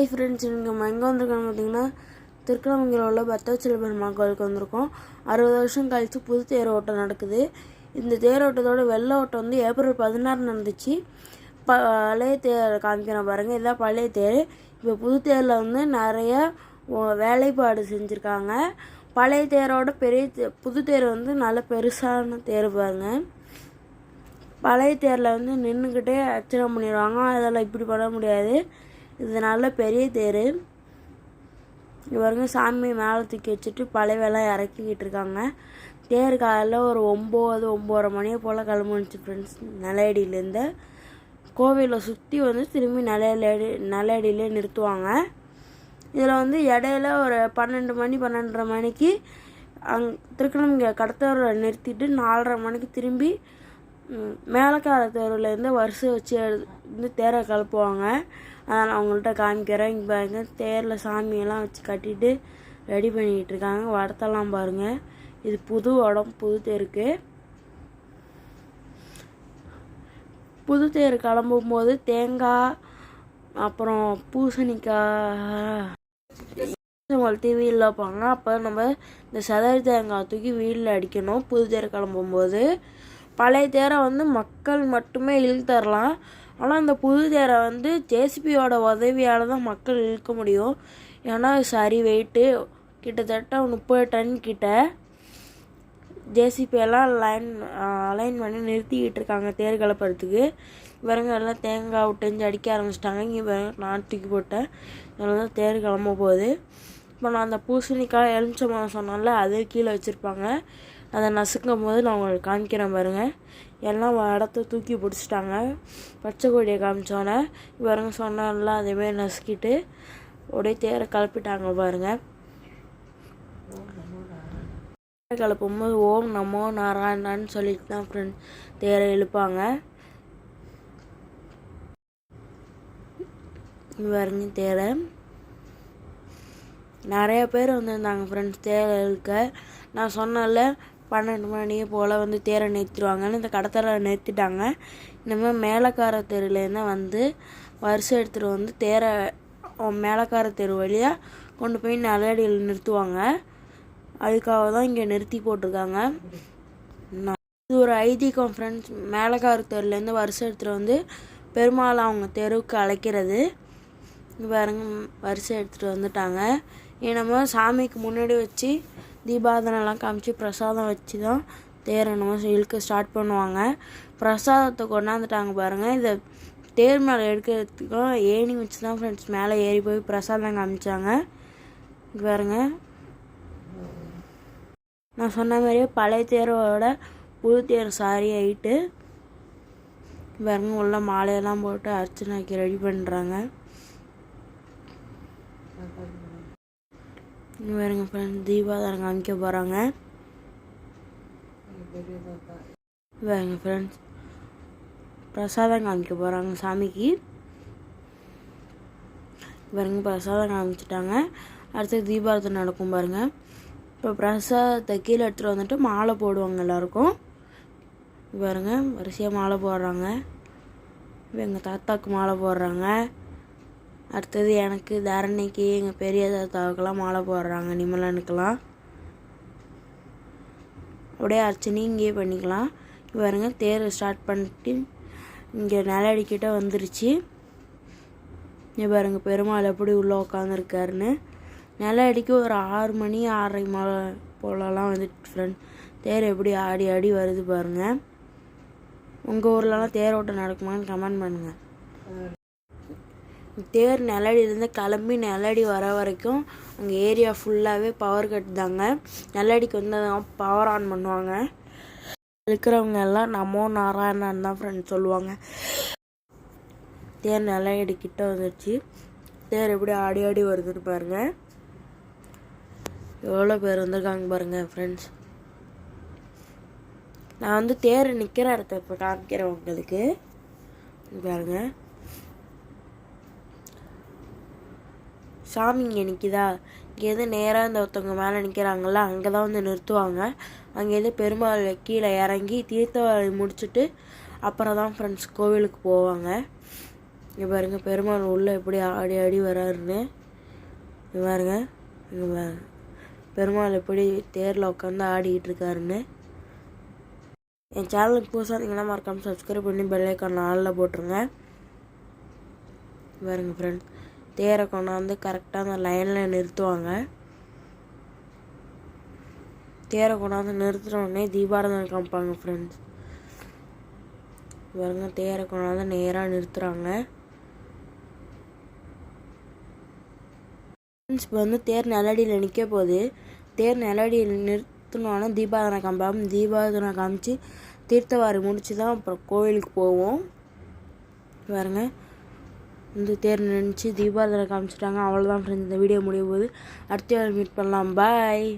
Hi friends நீங்கள் நம்ம எங்கே வந்திருக்கோம் பார்த்தீங்கன்னா திருக்கணமங்கலம் உள்ள பத்தவச்சல பெருமாள் கோயிலுக்கு வந்திருக்கோம். அறுபது வருஷம் கழித்து புது தேர் ஓட்டம் நடக்குது. இந்த தேர் ஓட்டத்தோட வெள்ளை ஓட்டம் வந்து ஏப்ரல் பதினாறு நடந்துச்சு. பழைய தேர் காமிக்கிறேன் பாருங்கள் இதுதான் பழைய தேர். இப்போ புது தேரில் வந்து நிறைய வேலைப்பாடு செஞ்சுருக்காங்க. பழைய தேரோட பெரிய தே- புது தேர் வந்து நல்ல பெருசான தேர் பாருங்கள் பழைய தேரில் வந்து நின்றுக்கிட்டே அர்ச்சனை பண்ணிடுவாங்க. அதெல்லாம் இப்படி பண்ண முடியாது. இதனால் பெரிய தேர். இவருங்க சாமி மேலே தூக்கி வச்சுட்டு பழையவெல்லாம் இறக்கிக்கிட்டு இருக்காங்க. தேர் காலையில் ஒரு ஒம்பது ஒம்பதரை மணியை போல் கிளம்புனுச்சு ஃப்ரெண்ட்ஸ் நிலையடியிலேருந்து கோவிலை சுற்றி வந்து திரும்பி நிலையடி நிலையடியிலே நிறுத்துவாங்க. இதில் வந்து இடையில ஒரு பன்னெண்டு மணி பன்னெண்டரை மணிக்கு அங் திருக்கணம் கடத்தவரை நிறுத்திட்டு நாலரை மணிக்கு திரும்பி மேலக்கார தேர்வுலேருந்து வரிசை வச்சு எழு- வந்து தேரை கிளப்புவாங்க அதனால் அவங்கள்ட்ட காமிக்கிறேன். இங்கே பாருங்க தேரில் சாமியெல்லாம் வச்சு கட்டிட்டு ரெடி பண்ணிக்கிட்டு இருக்காங்க. வடத்தெல்லாம் பாருங்கள் இது புது உடம்பு புது தேருக்கு. புது தேர் கிளம்பும்போது தேங்காய் அப்புறம் பூசணிக்காய் உங்களுக்கு வீலில் வைப்பாங்க அப்போ நம்ம இந்த சதவீத தேங்காய் தூக்கி வீலில் அடிக்கணும். புது தேர் கிளம்பும்போது. பழைய தேரை வந்து மக்கள் மட்டுமே இழுத்தரலாம் ஆனால் அந்த புது தேரை வந்து ஜேசிபியோட உதவியால் தான் மக்கள் இழுக்க முடியும். ஏன்னா சரி வெயிட்டு கிட்டத்தட்ட முப்பது டன் கிட்ட ஜேசிபியெல்லாம் லைன் அலைன் பண்ணி நிறுத்திக்கிட்டு இருக்காங்க தேர் கலப்புறதுக்கு இவருங்க எல்லாம் தேங்காய் விட்டுஞ்சு அடிக்க ஆரம்பிச்சிட்டாங்க. இங்கே பாருங்க நான் தூக்கி போட்டேன். இதெல்லாம் தான் தேர் கிளம்ப போகுது. இப்போ நான் அந்த பூசணிக்காய் எலுமிச்சம்பழம் சொன்னால அது கீழே வச்சுருப்பாங்க. அதை நசுக்கும் போது நான் உங்களுக்கு காமிக்கிறேன் பாருங்கள் எல்லாம் இடத்த தூக்கி பிடிச்சிட்டாங்க. பச்சை கொடியை காமிச்சோன்னே இவருங்க சொன்னால அதேமாரி நசுக்கிட்டு அப்படியே தேரை கிளப்பிட்டாங்க பாருங்கள் கிளப்பும்போது ஓம் நமோ நாராயணான்னு சொல்லிட்டு தான் ஃப்ரெண்ட் தேரை இழுப்பாங்க. இவருங்க தேரை. நிறைய பேர் வந்திருந்தாங்க ஃப்ரெண்ட்ஸ் தேரை இழுக்க. நான் சொன்னல பன்னெண்டு மணியை போல் வந்து தேரை நிறுத்திடுவாங்கன்னு இந்த கடத்தரை நிறுத்திட்டாங்க இனிமேல் மேலக்கார தெருலேருந்து வந்து வரிசை எடுத்துகிட்டு வந்து தேரை மேலக்கார தெரு வழியாக கொண்டு போய் நல்லடியில் நிறுத்துவாங்க. அதுக்காக தான் இங்கே நிறுத்தி போட்டிருக்காங்க. நான் இது ஒரு ஐடி கான்ஃபரன்ஸ் மேலக்கார தெருலேருந்து வரிசை எடுத்துகிட்டு வந்து பெருமாள் அவங்க தெருவுக்கு அழைக்கிறது. பாருங்க வரிசை எடுத்துகிட்டு வந்துட்டாங்க. என்னமோ சாமிக்கு முன்னாடி வச்சு தீபாதனெல்லாம் காமிச்சு பிரசாதம் வச்சு தான் தேர் என்னமோ இழுக்க ஸ்டார்ட் பண்ணுவாங்க. பிரசாதத்தை கொண்டாந்துட்டாங்க பாருங்கள் இதை தேர் மேலே எடுக்கிறதுக்கும் ஏணி வச்சு தான் ஃப்ரெண்ட்ஸ் மேலே ஏறி போய் பிரசாதம் காமிச்சாங்க. பாருங்க. நான் சொன்ன மாதிரியே பழைய தேரோட புது தேர் சாரி ஆகிட்டு பாருங்க உள்ள மாலையெல்லாம் போட்டு அர்ச்சனைக்கு ரெடி பண்ணுறாங்க இங்க பாருங்க ஃப்ரெண்ட்ஸ் தீபாதாரம் காமிக்க போகிறாங்க பாருங்க ஃப்ரெண்ட்ஸ் பிரசாதம் காமிக்க போகிறாங்க சாமிக்கு. பாருங்க பிரசாதம் காமிச்சிட்டாங்க. அடுத்து தீபாரத்தை நடக்கும் பாருங்கள் இப்போ பிரசாதத்தை கீழே எடுத்துகிட்டு வந்துட்டு மாலை போடுவாங்க எல்லாருக்கும். பாருங்க வரிசையாக மாலை போடுறாங்க. இப்போ எங்கள் தாத்தாவுக்கு மாலை போடுறாங்க. அடுத்தது எனக்கு தரணிக்கு எங்கள் பெரிய தாத்தாவுக்கெல்லாம் மாலை போடுறாங்க. நிமலனுக்கெல்லாம். அப்படியே அர்ச்சனையும் இங்கேயே பண்ணிக்கலாம். இங்க பாருங்க தேர் ஸ்டார்ட் பண்ணிட்டு இங்கே நிலடிக்கிட்ட வந்துருச்சு. இங்கே பாருங்க பெருமாள் எப்படி உள்ளே உட்காந்துருக்காருன்னு நிலடிக்கு ஒரு ஆறு மணி ஆறரை மலை போலலாம் வந்துட்டு ஃப்ரெண்ட் தேர் எப்படி ஆடி ஆடி வருது பாருங்கள் உங்கள் ஊர்லலாம் தேரோட்டம் நடக்குமான்னு கமெண்ட் பண்ணுங்கள் தேர் நிலடியிலேருந்து கிளம்பி நிலடி வர வரைக்கும் அங்கே ஏரியா ஃபுல்லாகவே பவர் கட் தாங்க. நிலடிக்கு வந்து பவர் ஆன் பண்ணுவாங்க. இருக்கிறவங்க எல்லாம் நமோ நாராயணன் தான் ஃப்ரெண்ட் சொல்லுவாங்க. தேர் நிலடி கிட்ட வந்துடுச்சு தேர் எப்படி ஆடி ஆடி வருதுன்னு பாருங்க. எவ்வளோ பேர் வந்திருக்காங்க பாருங்க ஃப்ரெண்ட்ஸ் நான் வந்து தேர் நிற்கிற இடத்த இப்போ காமிக்கிறேன் உங்களுக்கு. பாருங்கள் சாமி இங்கே நிற்கிதா இங்கேருந்து நேராக இந்த ஒருத்தவங்க மேலே நிற்கிறாங்களா அங்கே தான் வந்து நிறுத்துவாங்க. அங்கேருந்து பெருமாள் கீழே இறங்கி தீர்த்தவாரி முடிச்சுட்டு அப்புறம் தான் ஃப்ரெண்ட்ஸ் கோவிலுக்கு போவாங்க. இங்கே பாருங்க பெருமாள் உள்ளே எப்படி ஆடி ஆடி வராருன்னு இங்க பாருங்க இங்கே பாருங்க. பெருமாள் எப்படி தேரில் உட்காந்து ஆடிக்கிட்டு இருக்காருன்னு. என் சேனலுக்கு புதுசாக இருந்தீங்கன்னா மறக்காமல் சப்ஸ்கிரைப் பண்ணி பெல்லைக்கான ஆளில் போட்டுருங்க. பாருங்க ஃப்ரெண்ட்ஸ் தேரை கொண்டாந்து கரெக்டாக அந்த லைனில் நிறுத்துவாங்க. தேரை கொண்டாந்து நிறுத்தினோடனே தீபாரதம் காமிப்பாங்க ஃப்ரெண்ட்ஸ் பாருங்க தேரை கொண்டாந்து நேராக நிறுத்துகிறாங்க ஃப்ரெண்ட்ஸ் இப்போ வந்து தேர் நிலடியில் நிற்க போகுது. தேர் நிலடியில் நிறுத்தினோடனே தீபாரதனை காமிப்பாங்க. தீபாரதனை காமிச்சு தீர்த்தவாரி முடிச்சு தான் அப்புறம் கோவிலுக்கு போவோம். பாருங்க வந்து தேர் நினச்சி தீபாவளி காமிச்சிட்டாங்க. அவ்வளோதான் ஃப்ரெண்ட்ஸ் இந்த வீடியோ முடியும் போது அடுத்த மீட் பண்ணலாம். பாய்